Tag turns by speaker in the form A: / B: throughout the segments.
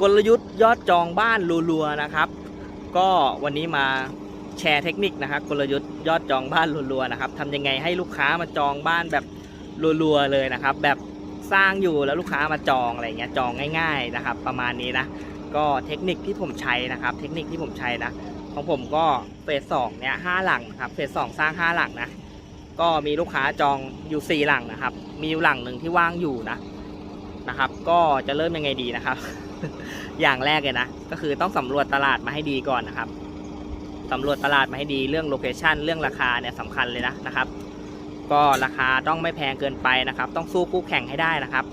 A: กลยุทธ์ยอดจองบ้านรัวๆนะครับ ก็วันนี้มาแชร์เทคนิคนะครับกลยุทธ์ยอดจองบ้านรัวๆนะครับทำยังไงให้ลูกค้ามาจองบ้านแบบรัวๆเลยนะครับ แบบสร้างอยู่แล้วลูกค้ามาจองอะไรเงี้ยจองง่าย ๆนะครับ ประมาณนี้นะก็เทคนิคที่ผมใช้นะครับ เทคนิคที่ผมใช้นะ ของผมก็เฟสสองเนี่ยห้าหลังนะครับเฟสสองสร้างห้าหลังนะก็มีลูกค้าจองอยู่สี่หลังนะครับ มีอีหลังหนึ่งที่ว่างอยู่นะนะครับ ก็จะเริ่มยังไงดีนะครับ อย่างแรกเลยนะ ก็คือต้องสำรวจตลาดมาให้ดีก่อนนะครับสำรวจตลาดมาให้ดีเรื่องโลเคชันเรื่องราคาเนี่ยสำคัญเลยนะนะครับ ก็ราคาต้องไม่แพงเกินไปนะครับ ต้องสู้คู่แข่งให้ได้นะครับ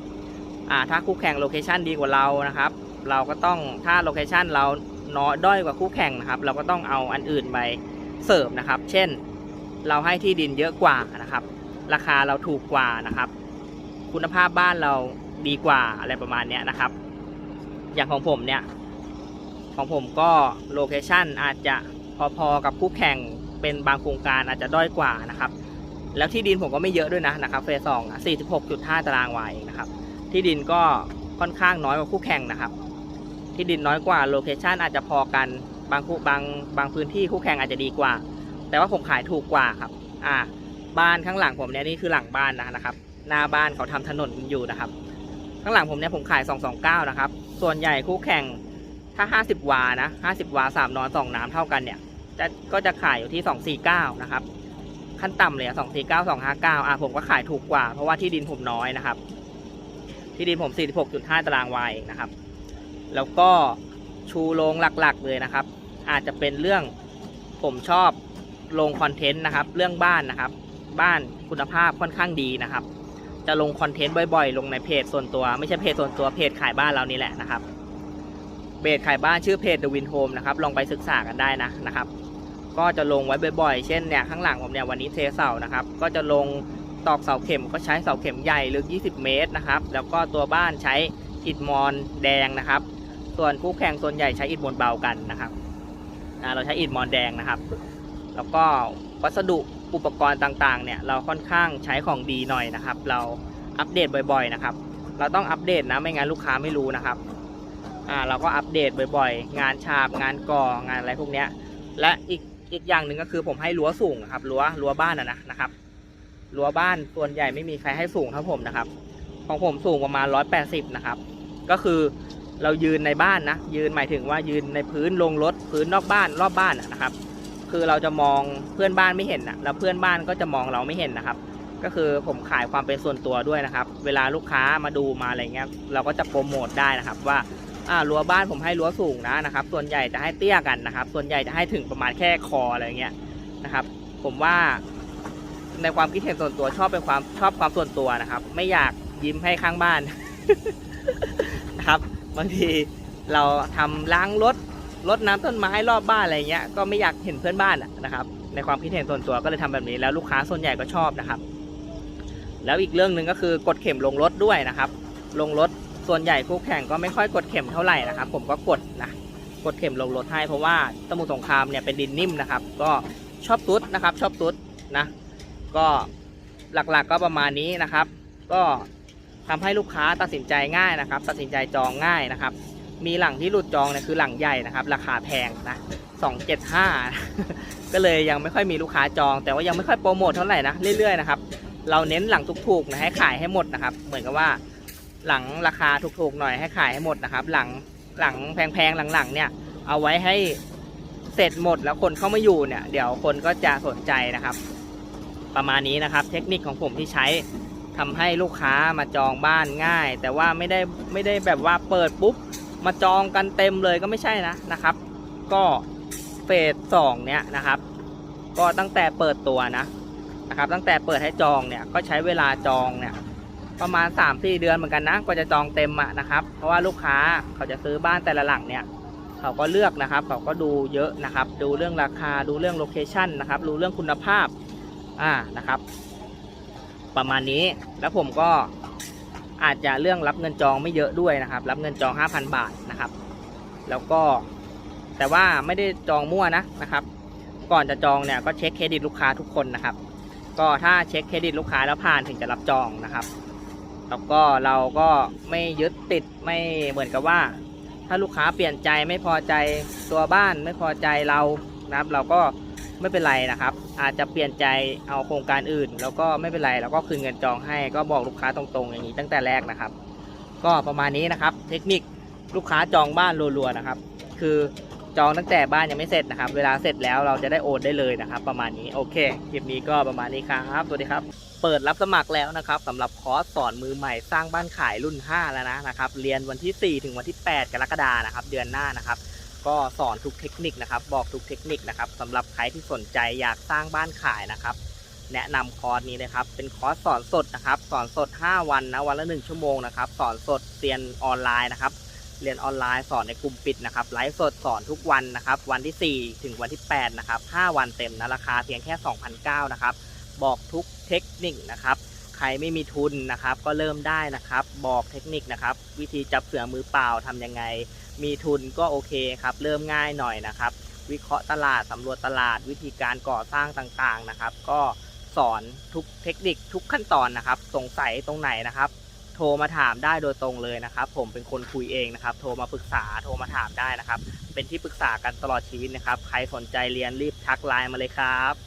A: อ่าถ้าคู่แข่งโลเคชันดีกว่าเรานะครับ เราก็ต้องถ้าโลเคชันเราน้อยด้อยกว่าคู่แข่งนะครับ เราก็ต้องเอาอันอื่นไปเสริมนะครับ เช่น เราให้ที่ดินเยอะกว่านะครับ ราคาเราถูกกว่านะครับ คุณภาพบ้านเราดีกว่าอะไรประมาณนี้นะครับ อย่างของผมเนี่ย ของผมก็โลเคชันอาจจะพอๆกับคู่แข่งเป็นบางโครงการอาจจะด้อยกว่านะครับ แล้วที่ดินผมก็ไม่เยอะด้วยนะนะครับเฟสสองสี่สิบหกจุดห้าตารางวาเองนะครับ ที่ดินก็ค่อนข้างน้อยกว่าคู่แข่งนะครับ ที่ดินน้อยกว่าโลเคชันอาจจะพอกันบางคู่บางบางพื้นที่คู่แข่งอาจจะดีกว่า แต่ว่าผมขายถูกกว่าครับ อ่า บ้านข้างหลังผมเนี่ยนี่คือหลังบ้านนะนะครับ หน้าบ้านเขาทำถนนอยู่นะครับ ข้างหลังผมเนี่ยผมขาย229นะครับ ส่วนใหญ่คู่แข่งถ้า 50 วานะ 50 วา 3นอน 2 น้ำเท่ากันเนี่ย จะก็จะขายอยู่ที่ 249 นะครับ ขั้นต่ำเลยอะ249 259 อะผมก็ขายถูกกว่า เพราะว่าที่ดินผมน้อยนะครับ ที่ดินผม 46.5 ตารางวาเองนะครับ แล้วก็ชูโรงหลักๆเลยนะครับ อาจจะเป็นเรื่องผมชอบลงคอนเทนต์นะครับ เรื่องบ้านนะครับ บ้านคุณภาพค่อนข้างดีนะครับ จะลงคอนเทนต์บ่อยๆ ลงในเพจส่วนตัว ไม่ใช่เพจส่วนตัวเพจขายบ้านเรานี่แหละนะครับเพจขายบ้านชื่อเพจ The Win Home นะครับลองไปศึกษากันได้นะนะครับ ก็จะลงไว้บ่อยๆ เช่นเนี่ยข้างหลังผมเนี่ยวันนี้เทเสานะครับ ก็จะลงตอกเสาเข็มก็ใช้เสาเข็มใหญ่ลึก 20 เมตรนะครับ แล้วก็ตัวบ้านใช้อิฐมอนแดงนะครับ ส่วนคู่แข่งส่วนใหญ่ใช้อิฐมวลเบากันนะครับเราใช้อิฐมอนแดงนะครับ แล้วก็วัสดุ อุปกรณ์ต่างๆเนี่ยเราค่อนข้างใช้ของดีหน่อยนะครับ เราอัปเดตบ่อยๆนะครับ เราต้องอัปเดตนะไม่งั้นลูกค้าไม่รู้นะครับอ่าเราก็อัปเดตบ่อยๆ งานฉาบงานก่องานอะไรพวกเนี้ยและอีกอีกอย่างหนึ่งก็คือผมให้รั้วสูงครับรั้วรั้วบ้านนะนะนะครับรั้วบ้านส่วนใหญ่ไม่มีใครให้สูงเท่าผมนะครับ ของผมสูงประมาณ 180 นะครับ ก็คือเรายืนในบ้านนะยืนหมายถึงว่ายืนในพื้นลงรถพื้นนอกบ้านรอบบ้านนะครับ คือเราจะมองเพื่อนบ้านไม่เห็นนะแล้วเพื่อนบ้านก็จะมองเราไม่เห็นนะครับ ก็คือผมขายความเป็นส่วนตัวด้วยนะครับ เวลาลูกค้ามาดูมาอะไรเงี้ยเราก็จะโปรโมทได้นะครับว่าอ่ารั้วบ้านผมให้รั้วสูงนะนะครับ ส่วนใหญ่จะให้เตี้ยกันนะครับ ส่วนใหญ่จะให้ถึงประมาณแค่คออะไรเงี้ยนะครับ ผมว่าในความคิดเห็นส่วนตัวชอบเป็นความชอบความส่วนตัวนะครับ ไม่อยากยิ้มให้ข้างบ้านนะครับบางทีเราทำล้างรถ รดน้ำต้นไม้รอบบ้านอะไรเงี้ยก็ไม่อยากเห็นเพื่อนบ้านนะครับ ในความคิดเห็นส่วนตัวก็เลยทำแบบนี้ แล้วลูกค้าส่วนใหญ่ก็ชอบนะครับ แล้วอีกเรื่องหนึ่งก็คือกดเข็มลงรถด้วยนะครับ ลงรถส่วนใหญ่คู่แข่งก็ไม่ค่อยกดเข็มเท่าไหร่นะครับ ผมก็กดนะกดเข็มลงรถให้เพราะว่าสมุทรสงครามเนี่ยเป็นดินนิ่มนะครับ ก็ชอบตุ๊ดนะครับ ชอบตุ๊ดนะก็หลักๆก็ประมาณนี้นะครับ ก็ทำให้ลูกค้าตัดสินใจง่ายนะครับ ตัดสินใจจองง่ายนะครับ มีหลังที่หลุดจองเนี่ยคือหลังใหญ่นะครับ ราคาแพงนะสองเจ็ดห้าก็เลยยังไม่ค่อยมีลูกค้าจอง แต่ว่ายังไม่ค่อยโปรโมทเท่าไหร่นะเรื่อยๆนะครับเราเน้นหลังถูกๆนะให้ขายให้หมดนะครับ เหมือนกับว่า หลังราคาถูกๆหน่อยให้ขายให้หมดนะครับ หลังหลังแพงๆหลังๆเนี่ย เอาไว้ให้เสร็จหมดแล้วคนเข้ามาอยู่เนี่ย เดี๋ยวคนก็จะสนใจนะครับ ประมาณนี้นะครับ เทคนิคของผมที่ใช้ทำให้ลูกค้ามาจองบ้านง่าย แต่ว่าไม่ได้ไม่ได้แบบว่าเปิดปุ๊บ มาจองกันเต็มเลยก็ไม่ใช่นะนะครับ ก็เฟสสองเนี้ยนะครับ ก็ตั้งแต่เปิดตัวนะนะครับ ตั้งแต่เปิดให้จองเนี่ยก็ใช้เวลาจองเนี่ยประมาณ3-4เดือนเหมือนกันนะก็จะจองเต็มอะนะครับ เพราะว่าลูกค้าเขาจะซื้อบ้านแต่ละหลังเนี่ยเขาก็เลือกนะครับเขาก็ดูเยอะนะครับ ดูเรื่องราคาดูเรื่องโลเคชันนะครับดูเรื่องคุณภาพอ่านะครับ ประมาณนี้แล้วผมก็ อาจจะเรื่องรับเงินจองไม่เยอะด้วยนะครับ รับเงินจอง 5,000 บาทนะครับ แล้วก็แต่ว่าไม่ได้จองมั่วนะนะครับ ก่อนจะจองเนี่ยก็เช็คเครดิตลูกค้าทุกคนนะครับ ก็ถ้าเช็คเครดิตลูกค้าแล้วผ่านถึงจะรับจองนะครับ แล้วก็เราก็ไม่ยึดติดไม่เหมือนกับว่าถถ้าลูกค้าเปลี่ยนใจไม่พอใจตัวบ้านไม่พอใจเรานะครับ เราก็ ไม่เป็นไรนะครับ อาจจะเปลี่ยนใจเอาโครงการอื่น แล้วก็ไม่เป็นไรเราก็คืนเงินจองให้ก็บอกลูกค้าตรงๆอย่างนี้ตั้งแต่แรกนะครับ ก็ประมาณนี้นะครับ เทคนิคลูกค้าจองบ้านรัวๆนะครับ คือจองตั้งแต่บ้านยังไม่เสร็จนะครับ เวลาเสร็จแล้วเราจะได้โอนได้เลยนะครับ ประมาณนี้โอเคคลิปนี้ก็ประมาณนี้ครับสวัสดีครับ เปิดรับสมัครแล้วนะครับสำหรับคอร์สสอนมือใหม่สร้างบ้านขายรุ่น 5 แล้วนะนะครับ เรียนวันที่ 4 ถึงวันที่ 8 กรกฎานะครับ เดือนหน้านะครับ ก็สอนทุกเทคนิคนะครับ บอกทุกเทคนิคนะครับสำหรับใครที่สนใจอยากสร้างบ้านขายนะครับ แนะนำคอร์สนี้เลยครับ เป็นคอร์สสอนสดนะครับ สอนสด 5 วันนะวันละ 1 ชั่วโมงนะครับ สอนสดเรียนออนไลน์นะครับ เรียนออนไลน์สอนในกลุ่มปิดนะครับไลฟ์สดสอนทุกวันนะครับ วันที่ 4 ถึงวันที่8นะครับ5วันเต็มนะราคาเพียงแค่2,009นะครับ บอกทุกเทคนิคนะครับ รไม่มีทุนนะครับ ก็เริ่มได้นะครับ บอกเทคนิคนะครับ วิธีจับเสือมือเปล่าทำยังไง มีทุนก็โอเคครับ เริ่มง่ายหน่อยนะครับ วิเคราะห์ตลาดสำรวจตลาด วิธีการก่อสร้างต่างๆนะครับ ก็สอนทุกเทคนิคทุกขั้นตอนนะครับ สงสัยตรงไหนนะครับ โทรมาถามได้โดยตรงเลยนะครับ ผมเป็นคนคุยเองนะครับ โทรมาปรึกษาโทรมาถามได้นะครับ เป็นที่ปรึกษากันตลอดชีวิตนะครับ ใครสนใจเรียนรีบทักไลน์มาเลยครับ